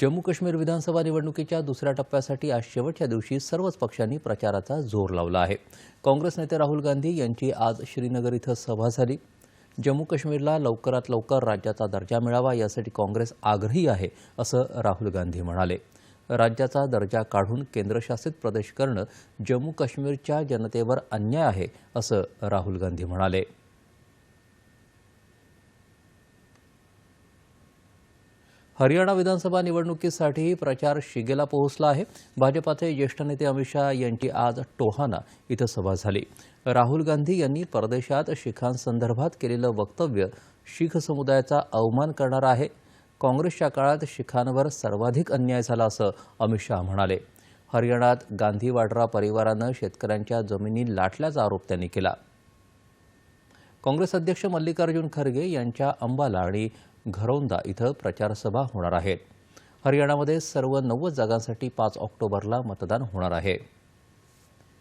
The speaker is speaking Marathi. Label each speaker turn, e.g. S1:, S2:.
S1: जम्मू काश्मीर विधानसभा निवडणुकीच्या दुसऱ्या टप्प्यासाठी आज शेवटच्या दिवशी सर्वच पक्षांनी प्रचाराचा जोर लावला आहे. काँग्रेस नेते राहुल गांधी यांची आज श्रीनगर इथं सभा झाली. जम्मू काश्मीरला लवकरात लवकर राज्याचा दर्जा मिळावा यासाठी काँग्रेस आग्रही आहे असं राहुल गांधी म्हणाले. राज्याचा दर्जा काढून केंद्रशासित प्रदेश करणं जम्मू काश्मीरच्या जनतेवर अन्याय आहे असं राहुल गांधी म्हणाले. हरियाणा विधानसभा निवडणुकीसाठीही प्रचार शिगेला पोहोचला आहे. भाजपाचे ज्येष्ठ नेते अमित शहा यांची आज टोहाना इथं सभा झाली. राहुल गांधी यांनी परदेशात शिखांसंदर्भात केलेलं वक्तव्य शीख समुदायाचा अवमान करणारं आहे. काँग्रेसच्या काळात शिखांवर सर्वाधिक अन्याय झाला असं अमित शहा म्हणाले. हरियाणात गांधी वाड्रा परिवारानं शेतकऱ्यांच्या जमिनी लाटल्याचा आरोप त्यांनी केला. काँग्रेस अध्यक्ष मल्लिकार्जुन खरगे यांच्या अंबाला आणि घरौंदा इथं प्रचारसभा होणार आहेत. हरियाणामध्ये सर्व नव्वद जागांसाठी पाच ऑक्टोबरला मतदान होणार आहे.